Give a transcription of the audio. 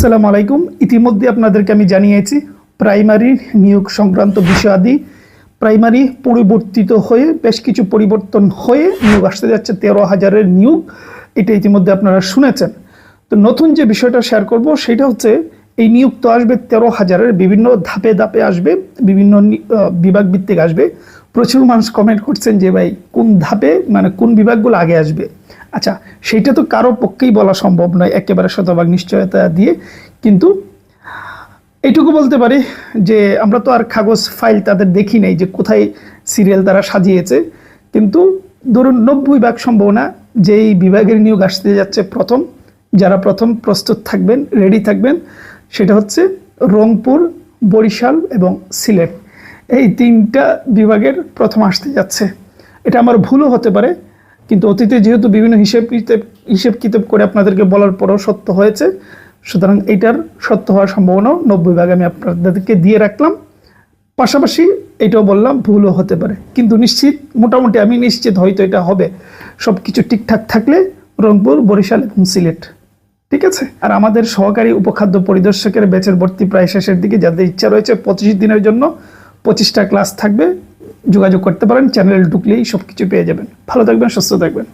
আসসালামু আলাইকুম। ইতিমধ্যে আপনাদেরকে আমি জানিয়েছি, প্রাইমারি নিয়োগ সংক্রান্ত বিষয়াদি, প্রাইমারি পরিবর্তিত হয়ে বেশ কিছু পরিবর্তন হয়ে নিয়োগ আসতে যাচ্ছে, তেরো হাজারের নিয়োগ। এটা ইতিমধ্যে আপনারা শুনেছেন। তো নতুন যে বিষয়টা শেয়ার করব, সেটা হচ্ছে এই নিয়োগ তো আসবে তেরো হাজারের, বিভিন্ন ধাপে ধাপে আসবে, বিভিন্ন বিভাগ ভিত্তিক আসবে। প্রচুর মানুষ কমেন্ট করছেন যে ভাই, কোন ধাপে মানে কোন বিভাগগুলো আগে আসবে? আচ্ছা সেইটা তো কারও পক্ষেই বলা সম্ভব নয়, একেবারে শতভাগ নিশ্চয়তা দিয়ে। কিন্তু এইটুকু বলতে পারি যে, আমরা তো আর কাগজ, ফাইল তাদের দেখি নাই যে কোথায় সিরিয়াল তারা সাজিয়েছে। কিন্তু ধরুন, নব্বই ভাগ সম্ভাবনা এই বিভাগের নিয়োগ আসতে যাচ্ছে প্রথম, যারা প্রথম প্রস্তুত থাকবেন রেডি থাকবেন, সেটা হচ্ছে রংপুর, বরিশাল এবং সিলেট। এই তিনটা বিভাগের প্রথম আসতে যাচ্ছে। এটা আমার ভুলও হতে পারে কিন্তু অতীতে যেহেতু বিভিন্ন হিসেব কিতাব হিসেব কিতাব করে আপনাদেরকে বলার পরেও সত্য হয়েছে, সুতরাং এটার সত্য হওয়ার সম্ভাবনাও নব্বই ভাগ আমি আপনাদেরকে দিয়ে রাখলাম। পাশাপাশি এটাও বললাম, ভুলও হতে পারে। কিন্তু নিশ্চিত, মোটামুটি আমি নিশ্চিত হয়তো এটা হবে। সব কিছু ঠিকঠাক থাকলে রংপুর, বরিশাল এবং সিলেট। ঠিক আছে? আর আমাদের সহকারী উপখাদ্য পরিদর্শকের ব্যাচের ভর্তি প্রায় শেষের দিকে। যাদের ইচ্ছা রয়েছে, পঁচিশ দিনের জন্য পঁচিশটা ক্লাস থাকবে। যোগাযোগ করতে পারেন চ্যানেল ঢুকলেই সব কিছু পেয়ে যাবেন। ভালো থাকবেন সুস্থ থাকবেন।